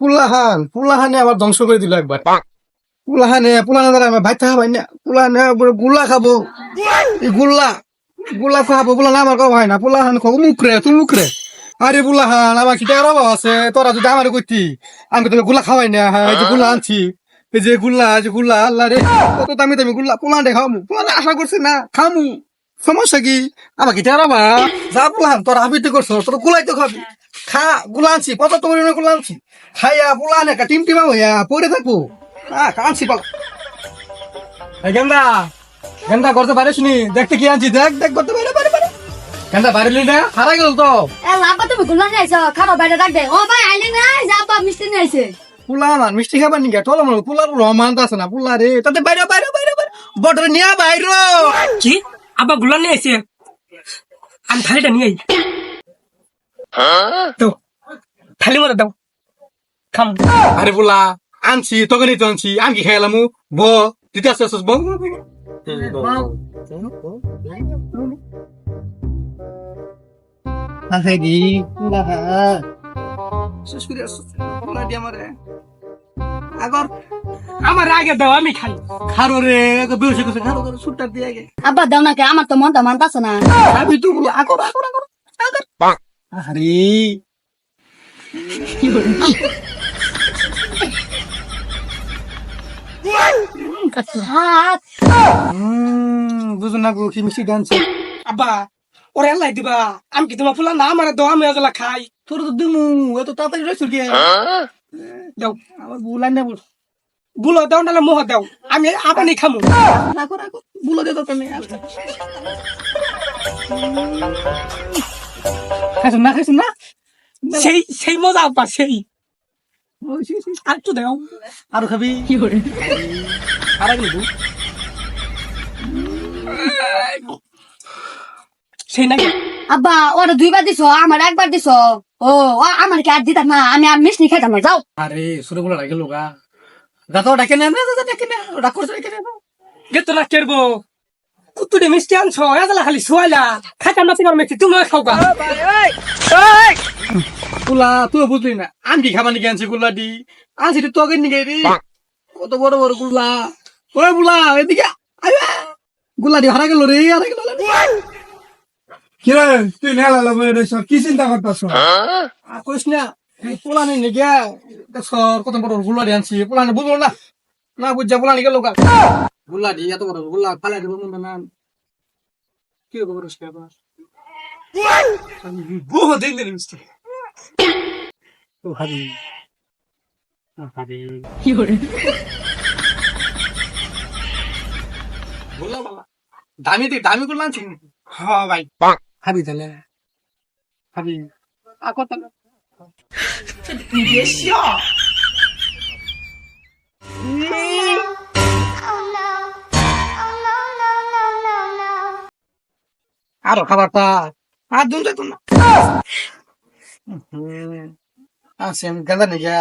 পুলাহান, পুলাহানে আবার ধ্বংস করে দিল একবার। পুলাহানে পুলাহানে দ্বারা আমার ভাই থাকা ভাই না পুলাহানে গুল্লা খাব। এই গুল্লা গুল্লা খাব, পুলাহান আমার কথা হয় না। পুলাহান খাব মুখরে তুই মুখরে আরে পুলাহান, আমার কি টাকার অভাব আছে? তোরা যদি আমার কইতি, আমি তোকে গুল্লা খাওয়াই না। হ্যাঁ এই যে গুল্লা আনছি। এই যে গুল্লা, এই যে গুল্লা, আল্লাহ রে, কত দামি দামি গুল্লা। পুলাহান খাওয়ামু। পুলাহান আশা করছি না খামু সমস্যা কি? আমাকে টাকার অভাব? যা পুলাহান, তোরা আবিতে করছ, তোর গুলাই তো খাবি। খা পঁচাত্তর খাইয়া পুলাহান একটা টিম টিমা হইয়া পড়ে থাকব। হ্যাঁ কাঁদছি পালা। এই গেন্দা গেন্দা করতে পারিস নি দেখতে কি আনছি? দেখ দেখ করতে গেন্দা না? গেল তো। এ লাপা তুমি গুলা নিয়ে আইছো খাবার বাইরে রাখ দে ও ভাই আইলে না যা বাপ মিষ্টি নিয়ে আইছে। পুলা না মিষ্টি খাবার নিকে টল মনে পুলার রহমান আছে না পুলা রে। তাতে বাইরে বাইরে বাইরে বাইরে। বটরে নিয়া বাইরে। কি? আবারগুলা নিয়ে এসে আমি থালিটা নিয়ে আই। তো থালি মতো দাও। খাম। আরে পুলা আনছি তোকে নিতে আনছি। আমি কি খাইলাম ব দিতে আসতে আসছিস বল। আহেরি পুলা শেষ করে আসছিস পুলা দিয়ে আমারে। আগর আমার আগে দাও আমি খাই। খারো রে বেউসে খারো করে সুটটা দিয়ে আগে। আব্বা দাও না কে? আমার তো মনটা মানতাছে না। আমি তো বলো আগর আগর আগর আগর। আরে হাত। বুঝো না গো কি মিষ্টি ডান্স। আব্বা ওরে আল্লাহ দিবা আমি কি তোমার ফুলা না আমার দাও আমি এগুলা খাই? তোর তো দিমু এত তাড়াতাড়ি রয়েছে কি দাও আমার বুলাই না বলগুলো দাও নাহলে মোহ দাও। আমি আপনি খামু। আগর আগর বুলো দে তো তুমি খাইছ না খাইছ না সেই সেই মজা আব্বা সেই। আর তো দাও। আর খাবি? কি করে? আর আগে সেই নাকি? আব্বা ওরা দুইবার দিছো আমার একবার দিছো। ও আমার কি আর দিতাম না? আমি আর মিষ্টি খাইতাম না যাও। আরে সুরে বলা ডাকে লোকা। দাদা ডাকে না দাদা ডাকে না ডাক করছে ডাকে না গেতো না কেরবো। কুতুরে মিষ্টি আনছো এগুলা খালি সোয়ালা খাইতাম না তোমার মিষ্টি তুমি খাও গা গুলা তুই বুঝলি না। আমি কি খাবার নিকে আনছি গুলা দি? আনছি তো তোকে নিকে রে কত বড় বড়গুলা ওই বুলা এদিকে গুলা দি হারা গেল রে হারা গেল কিরে তুই নেলা লবে রে সব কি চিন্তা করতাছ আর কইস না এই পোলা নেই নিকে সর কত বড়গুলা দি আনছি পোলা নে বুঝলো না। না বুঝা পোলা নিকে লোকা গুলা দি এত বড়গুলা ফালা দিব মন না কি খবর আছে আবার? বহু দিন দিন মিষ্টি তো হাবি হাবি বললা বাবা দামি দি দামি গুলো আনছি। হ্যাঁ ভাই। হাবি তাহলে। হাবি আকো তাহলে আরও খাবারটা। আর দুন যেত না আছে আমি গাঁদা নিয়ে গিয়া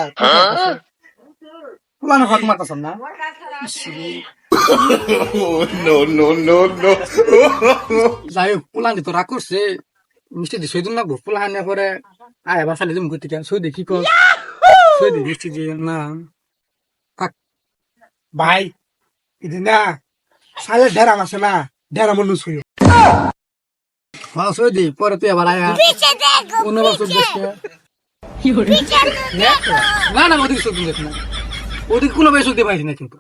পুলানো হক মাতাছ না? যাই হোক পুলানি তো রাগ করছে। মিষ্টি দিয়ে সইদুন লাগবো পুলাহানি পরে। আয় এবার খালি তুমি করতে কেন? সই দেখি কর? সই দি মিষ্টি দিয়ে না। ভাই না সালে ডেরাম আছে না ডেরাম লুসুই হ্যাঁ সই দি পরে তুই আবার আয়া অন্য বছর না না ওদিকে সত্যি দেখ না। ওদিকে কোনো বেশ সত্যি পাইছি না কিন্তু।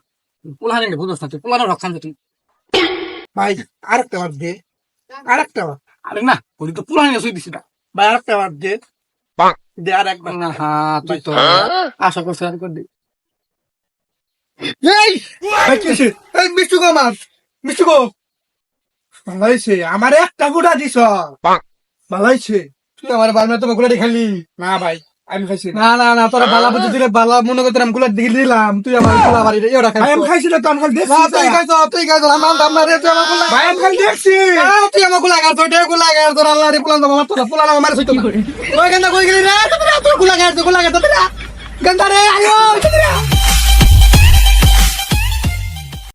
পুলাহানি বুঝছ না তুই পুলানো রক্ষান তুই ভাই আরেকটা বার দে। আরেকটা বার আরে না ওদিকে তো পুলাহানি সই দিছি না। ভাই আরেকটা বার দে। দে আর একবার। না হ্যাঁ তুই তো আশা করছিস আর করবি। এই! ভাই কি হইছে? এই মিষ্টি গো মাছ মিষ্টি গো। ভালাইছে আমার একটা গুড়া দিছ। ভালাইছে তুই আমার বারবার তোমারগুলা খালি। না ভাই আমি খাইছি না। না না না তোরা বালা বুঝে দিলে বালা মনে করতে আমি গুলা দিয়ে দিলাম। তুই আমারগুলা বাড়ি রে খাই আমি খাইছি না তো আমি খালি না দেখছি তুই খাইছ তুই খাইছ আমার দাম না রে তুই আমারগুলা ভাই আমি খালি দেখছি তুই আমারগুলা গাছ তুই গুলা গাছ তোর আল্লাহ রে পুলান দাম আমার তোরা পুলান আমার সইতো কই গেন্দা কই গেলি রে? তুই গুলা গাছগুলা গাছ তোরা। গেন্দা রে আয়ো